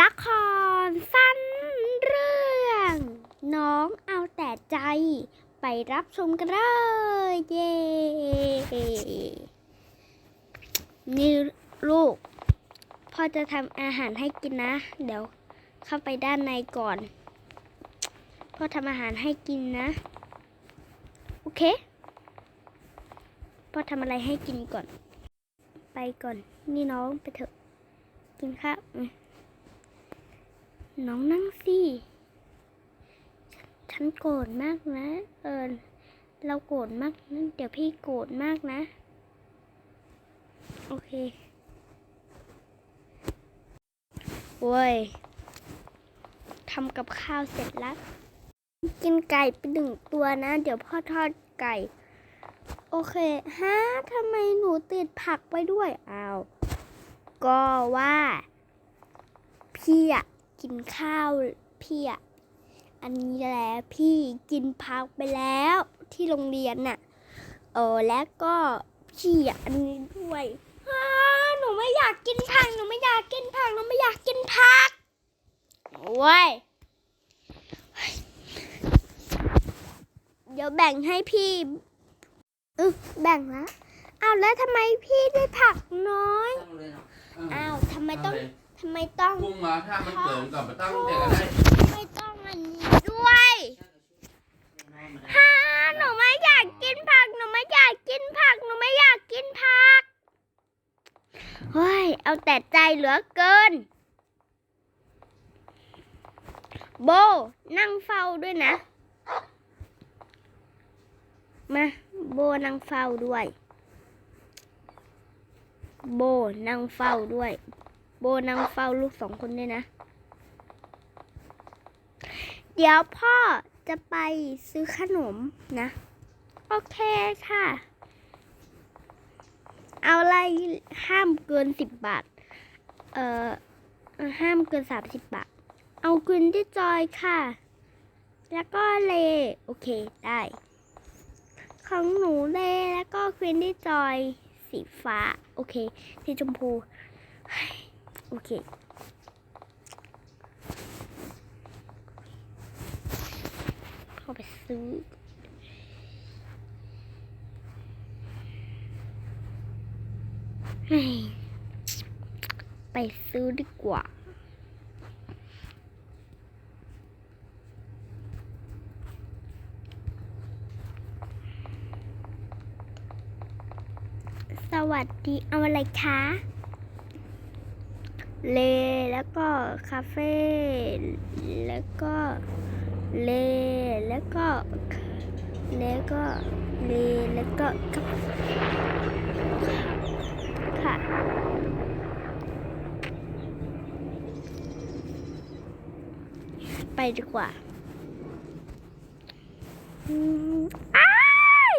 ละครสั้นเรื่อง น้องเอาแต่ใจ ไปรับชมกันเลยเย้นี่ลูกพ่อจะทำอาหารให้กินนะ เดี๋ยวเข้าไปด้านในก่อนพ่อทำอาหารให้กินนะ โอเคพ่อทำอะไรให้กินก่อน ไปก่อน นี่น้องไปเถอะ กินข้าวอืม น้องนั่งสิฉฉันโกรธมากนะ เออเราโกรธมากนะเดี๋ยวพี่โกรธมากนะ โอเคเว้ยทำกับข้าวเสร็จแล้ว กินไก่ไปหนึ่งตัวนะ เดี๋ยวพ่อทอดไก่ โอเคฮะทำไมหนูติดผักไปด้วยอ้าวก็ว่า พี่อะ กินข้าวพี่อะอันนี้แหละพี่กินผักไปแล้วที่โรงเรียนน่ะ เออแล้วก็พี่อะอันนี้ด้วยอ้าหนูไม่อยากกินผักหนูไม่อยากกินผักหนูไม่อยากกินผักโอ้ยเดี๋ยวแบ่งให้พี่เออแบ่งละอ้าวแล้วทำไมพี่ได้ผักน้อยตั้งเลยเนาะอ้าวทำไมต้องเลย ทำไมต้องพุ่งมาถ้ามันเกินก่อนมาตั้งแต่ก็ได้ทำไมต้องอันนี้ด้วยฮ่าหนูไม่อยากกินผัก หนูไม่อยากกินผัก หนูไม่อยากกินผักเฮ้ยเอาแต่ใจเหลือเกิน โบนั่งเฝ้าด้วยนะ มาโบนั่งเฝ้าด้วย โบนั่งเฝ้าด้วยโบนั่งเฝ้าลูกสองคนด้วยนะ เดี๋ยวพ่อจะไปซื้อขนมนะ โอเคค่ะ เอาอะไรห้ามเกินสิบบาท เอ่อ ห้ามเกินสามสิบบาท เอากรินที่จอยค่ะ แล้วก็เลโอเคได้ ของหนูเลแล้วก็ควินที่จอยสีฟ้า โอเค สีชมพู โอเค เข้าไปซื้อไปซื้อดีกว่าสวัสดี เอาอะไรคะ เล แล้วก็คาเฟ่ แล้วก็เล แล้วก็ แล้วก็เล แล้วก็ค่ะไปดีกว่าอืมอ้าย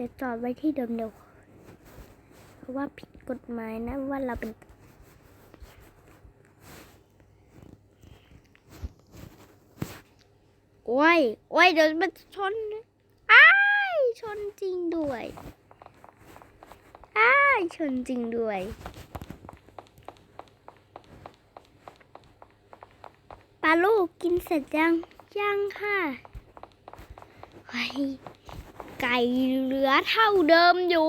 เดี๋ยวจอดไว้ที่เดิมเดี๋ยวเพราะว่าผิดกฎหมายนะว่าเราเป็นโอ้ยโอ้ยเดี๋ยวมันชนอ้ายชนจริงด้วยอ้ายชนจริงด้วยปลาลูกกินเสร็จยัง ยังค่ะเฮ้ย ไก่เหลือเท่าเดิมอยู่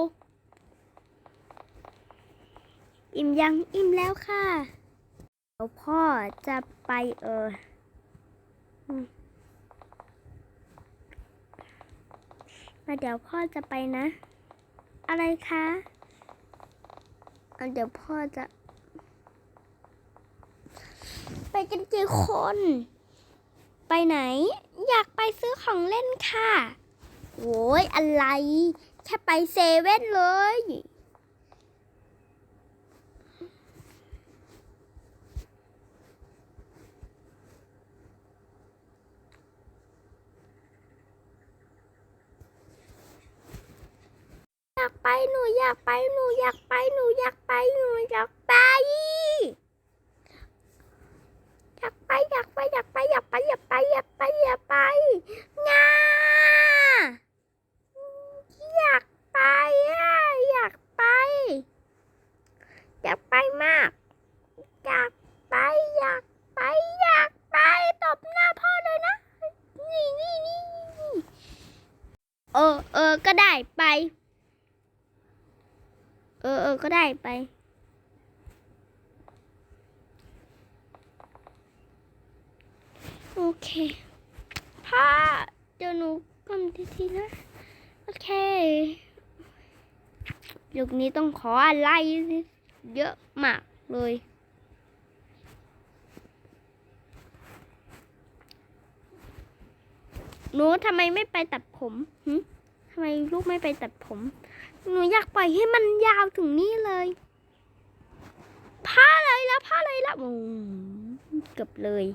อิ่มยังอิ่มแล้วค่ะเดี๋ยวพ่อจะไปเออมาเดี๋ยวพ่อจะไปนะ อะไรคะเอาเดี๋ยวพ่อจะ ไปกันกี่คน ไปไหน อยากไปซื้อของเล่นค่ะ โว้ยอะไร แค่ไปเซเว่นเลย อยากไปหนูอยากไปหนูอยากไปหนูอยากไปหนูอยากไป อยากไปอยากไปอยากไปอยากไปอยากไปอยากไปอยากไปงาอยากไปอะอยากไป อยากไปมาก อยากไปอยากไปอยากไปตบหน้าพ่อเลยนะนี่นี่นี่นี่เออเออก็ได้ไป เออเออก็ได้ไปโอเคพ่อเดี๋ยวหนูกลมทีทีนะ โอเคยุคนี้ต้องขออะไร เยอะมากเลย หนูทำไมไม่ไปตัดผมหึทำไมลูกไม่ไปตัดผม หนูอยากปล่อยให้มันยาวถึงนี่เลยผ้าเลยแล้วผ้าเลยแล้วเกือบเลย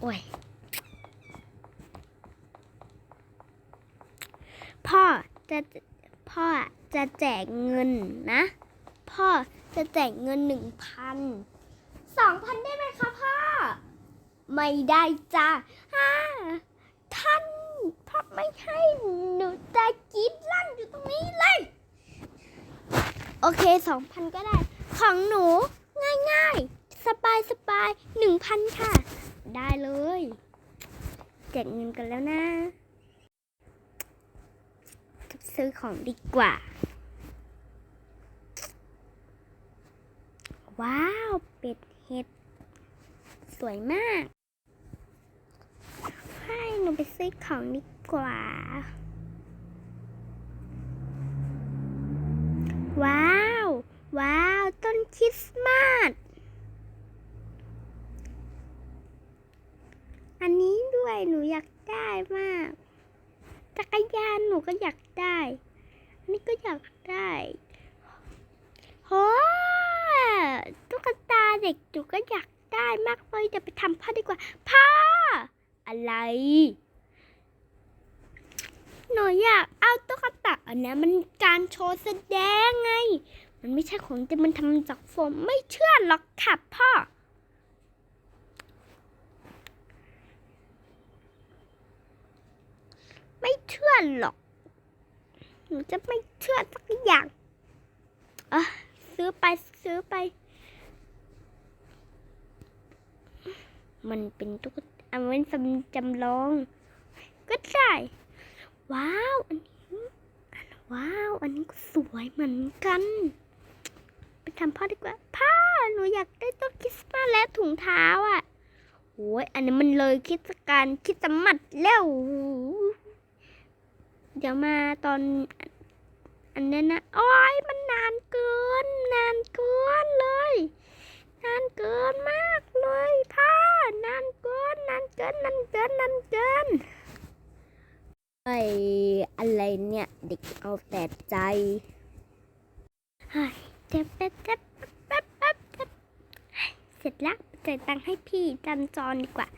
โอ้ย พ่อ จะพ่อจะแจกเงินนะ พ่อจะแจกเงินหนึ่งพันสองพันได้ไหมคะพ่อ ไม่ได้จ้าฮ่าท่านพ่อไม่ให้หนูจะกรีดลั่นอยู่ตรงนี้เลย โอเคสองพันก็ได้ ของหนูง่ายๆ สบายสบายหนึ่งพันค่ะ ได้เลย แจกเงินกันแล้วนะ ซื้อของดีกว่า ว้าว เป็ดเห็ด สวยมากให้หนูไปซื้อของดีกว่า ว้าว ว้าว ต้นคริสต์มาส อันนี้ด้วยหนูอยากได้มาก จักรยานหนูก็อยากได้นนี้ก็อยากได้โอ้ตุ๊กตาเด็กหนูก็อยากได้มากเลยเดี๋ยวไปทำพ่อดีกว่า พ่อ อะไร หนูอยากเอาตุ๊กตาอันนี้มันการโชว์แสดงไง มันไม่ใช่ของแต่มันทำจากโฟมไม่เชื่อหรอกค่ะพ่อ ไม่เชื่อ หรอก หนูจะไม่เชื่อสักอย่างอะซื้อไปซื้อไป มันเป็นตุ๊กตาเอาไว้จำจำลอง ก็ได้ ว้าว อันนี้อันว้าว อันนี้ก็สวยเหมือนกัน ไปทำพ่อดีกว่า พ่อ หนูอยากได้ต้นคริสต์มาสและถุงเท้าอะโอ้ยอันนี้มันเลยคิดการคิดสมัดแล้ว ดี๋ยวมาตอนอันนั้นนะโอ้ยมันนานเกิน นานเกินเลย นานเกินมากเลยพ่อนานเกินนานเกินนานเกินนานเกินไออะไรเนี่ยเด็กเอาแต่ใจเฮ้ยเจ็บแป๊บแป๊บแป๊บแป๊บแป๊บเฮ้ยเสร็จแล้วจ่ายตังค์ให้พี่จำจรดีกว่า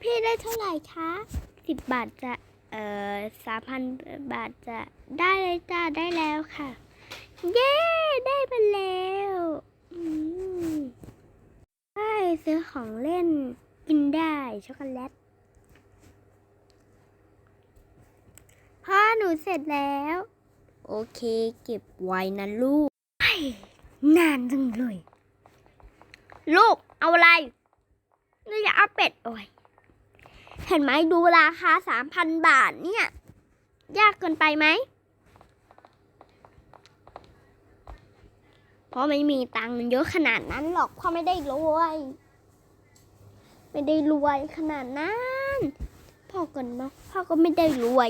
พี่ได้เท่าไหร่คะสิบบาทจะ เอ่อสามพันบาทจะได้เลยจ้าได้แล้วค่ะ เย้ ได้ไปแล้วอืมได้ซื้อของเล่นกินได้ช็อกโกแลตพ่อหนูเสร็จแล้ว โอเค เก็บไว้นะลูกเฮ้ยนานจังเลย ลูกเอาอะไรหนูอยากเอาเป็ด โอ้ย เห็นไหมดูราคาสามพันบาทเนี่ย ยากเกินไปไหม เพราะไม่มีตังค์เยอะขนาดนั้นหรอกเพราะไม่ได้รวย ไม่ได้รวยขนาดนั้น พ่อกันเนาะพ่อก็ไม่ได้รวย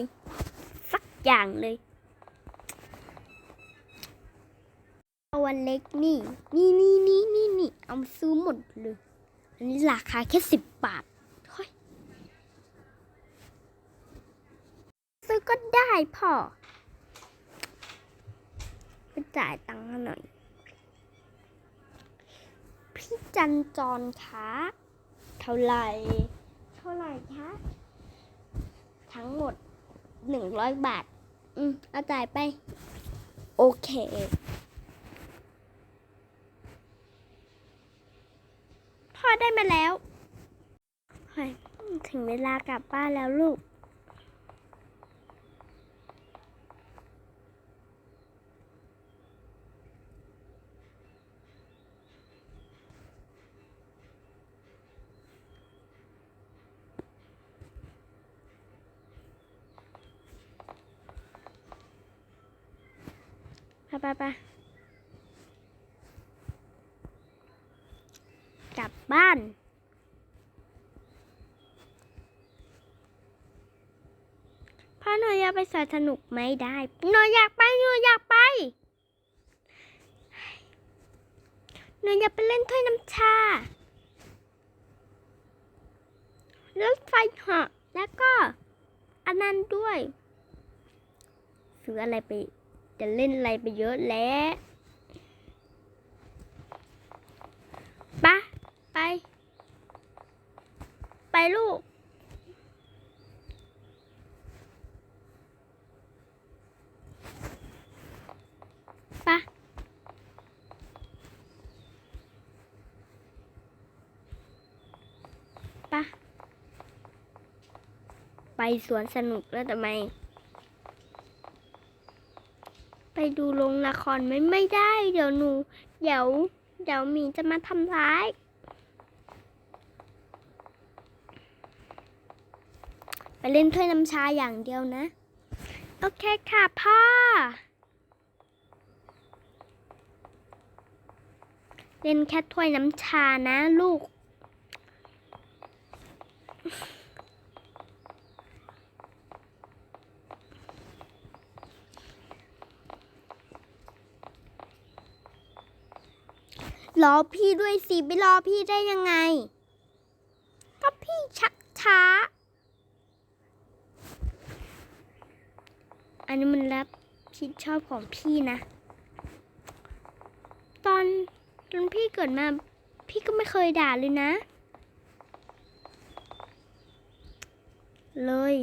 สักอย่างเลยเอาวันเล็กนี่ นี่นี่นี่นี่นี่เอามาซื้อหมดเลย อันนี้ราคาแค่สิบบาท ซื้อก็ได้พ่อไปจ่ายตังค์หน่อย พี่จันจรคะเท่าไหร่เท่าไหร่คะทั้งหมดหนึ่งร้อยบาท อืมเอาจ่ายไป โอเคพ่อได้มาแล้ว ถึงเวลากลับบ้านแล้วลูก ไปไปกลับบ้านพ่อหนูอยากไปสวนสนุกไม่ได้หนูอยากไปหนูอยากไปหนูอยากไปเล่นถ้วยน้ำชารถไฟเหาะแล้วก็อันนั้นด้วยซื้ออะไรไป จะเล่นอะไรไปเยอะแล้วปะไป ไปลูก ปะปะไปสวนสนุกแล้วทำไม ไป ดูโรงละครไม่ไม่ได้ เดี๋ยวหนู เดี๋ยว เดี๋ยวมีจะมาทำร้าย ไปเล่นถ้วยน้ำชาอย่างเดียวนะ โอเคค่ะพ่อ เล่นแค่ถ้วยน้ำชานะลูก รอพี่ด้วยสิไปรอพี่ได้ยังไง ก็พี่ชักช้า อันนี้มันรับผิดชอบของพี่นะ ตอนตอนพี่เกิดมา พี่ก็ไม่เคยด่าเลยนะ เลย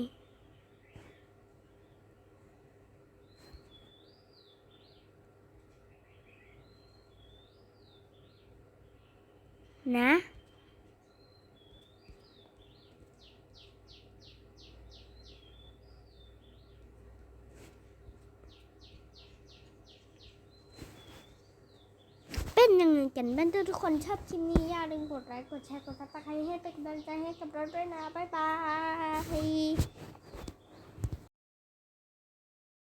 นะ เป็นยังไงกันบ้างทุกคนชอบคลิปนี้อย่าลืมกดไลค์กดแชร์กดซับสไครต์ให้เป็นกำลังใจให้กับเราด้วยนะ บ๊ายบาย